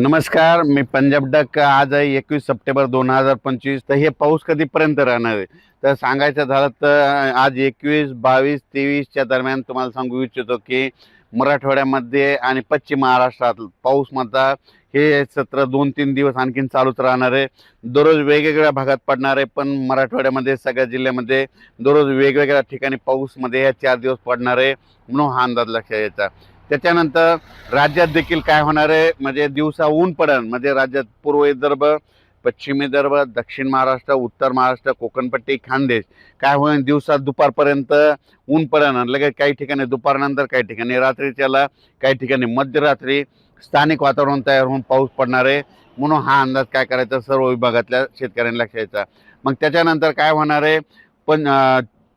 नमस्कार मी पंजाब डक. आज आहे एकवीस सप्टेंबर दोन हजार पंचवीस. तर हे पाऊस कधीपर्यंत राहणार आहे? तर सांगायचं झालं तर आज एकवीस बावीस तेवीसच्या दरम्यान तुम्हाला सांगू इच्छितो की मराठवाड्यामध्ये आणि पश्चिम महाराष्ट्रात पाऊस मात्र हे सत्र दोन तीन दिवस आणखीन चालूच राहणार आहे. दररोज वेगवेगळ्या भागात पडणार आहे पण मराठवाड्यामध्ये सगळ्या जिल्ह्यामध्ये दररोज वेगवेगळ्या ठिकाणी पाऊसमध्ये ह्या चार दिवस पडणार आहे. म्हणून हा अंदाज लक्षात यायचा त्याच्यानंतर राज्यात देखील काय होणार आहे? म्हणजे दिवसा ऊन पडण म्हणजे राज्यात पूर्व विदर्भ पश्चिम विदर्भ दक्षिण महाराष्ट्र उत्तर महाराष्ट्र कोकणपट्टी खानदेश काय होईल दिवसात दुपारपर्यंत ऊन पडन. लगेच काही ठिकाणी दुपारनंतर काही ठिकाणी रात्रीच्याला काही ठिकाणी मध्यरात्री स्थानिक वातावरण तयार होऊन पाऊस पडणार आहे. म्हणून हा अंदाज काय करायचा? सर्व विभागातल्या शेतकऱ्यांना लक्षात मग त्याच्यानंतर काय होणार आहे? पण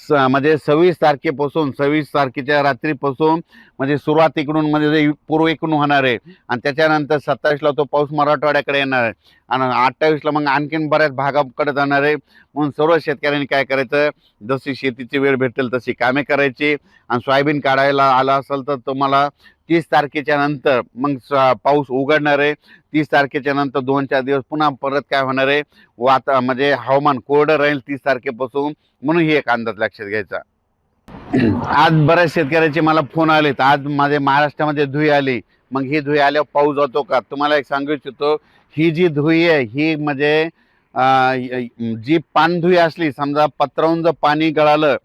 स म्हणजे सव्वीस तारखेपासून सव्वीस तारखेच्या रात्रीपासून म्हणजे सुरुवात इकडून म्हणजे पूर्वेकडून पूर्व इकडून होणार आहे. आणि त्याच्यानंतर सत्तावीसला तो पाऊस मराठवाड्याकडे येणार आहे. आणि अठ्ठावीसला मग आणखीन बऱ्याच भागाकडे जाणार आहे. म्हणून सर्व शेतकऱ्यांनी काय करायचं? जशी शेतीची वेळ भेटेल तशी कामे करायची. आणि सोयाबीन काढायला आला असेल तर तुम्हाला तीस तारखेच्या नंतर मग स- पाऊस उघडणार आहे. तीस तारखेच्या नंतर दोन चार दिवस पुन्हा परत काय होणार आहे? वाता म्हणजे हवामान कोरडं राहील तीस तारखेपासून. म्हणून ही एक अंदाज लक्षात घ्यायचा. आज बऱ्याच शेतकऱ्याचे मला फोन आलेत. आज माझे महाराष्ट्रामध्ये धुई आली. मग ही धुई आल्यावर पाऊस जातो का? तुम्हाला एक सांगू इच्छितो ही जी धुई आहे ही म्हणजे जी पानधुई असली समजा पत्रावून जर पाणी गळालं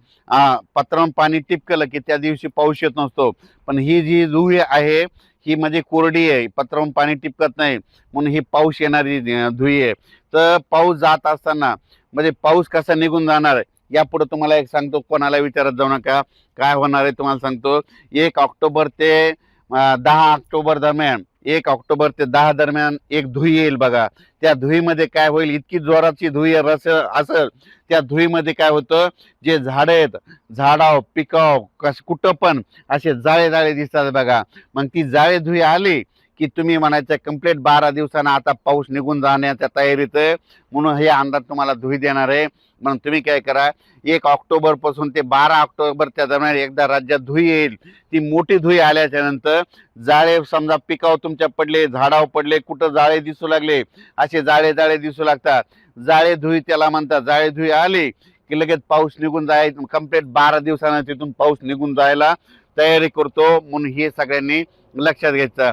पत्रावून पाणी टिपकलं की त्या दिवशी पाऊस येत नसतो. पण ही जी धुई आहे ही म्हणजे कोरडी आहे पत्रावून पाणी टिपकत नाही म्हणून ही पाऊस येणारी धुई आहे. तर पाऊस जात असताना म्हणजे पाऊस कसा निघून जाणार? आहे यापुढे तुम्हाला एक सांगतो कोणाला विचारत जाऊ नका. काय होणार आहे तुम्हाला सांगतो. एक ऑक्टोबर ते दहा ऑक्टोबर दरम्यान एक ऑक्टोबर ते दहा दरम्यान एक धुई येईल बघा. त्या धुईमध्ये काय होईल? इतकी जोराची धुई रस असेल. त्या धुईमध्ये काय होतं? जे झाडं आहेत झाडाव पिकाव कस कुठं पण असे जाळे जाळे दिसतात बघा. मग ती जाळे धुई आली की तुम्ही म्हणायचं कंप्लीट बारा दिवसानं आता पाऊस निघून जाण्याच्या तयारीत म्हणून हे अंदाज तुम्हाला धुई देणार आहे. म्हणून तुम्ही काय करा एक ऑक्टोबरपासून ते बारा ऑक्टोबरच्या दरम्यान एकदा राज्यात धुई येईल. ती मोठी धुई आल्याच्यानंतर जाळे समजा पिकाव तुमच्या पडले झाडावर पडले कुठं जाळे दिसू लागले असे जाळे जाळे दिसू लागतात. जाळे धुई त्याला म्हणतात जाळे धुई आली की लगेच पाऊस निघून जाय कंप्लीट बारा दिवसानं तिथून पाऊस निघून जायला तयारी करतो. म्हणून हे सगळ्यांनी लक्षात घ्यायचं.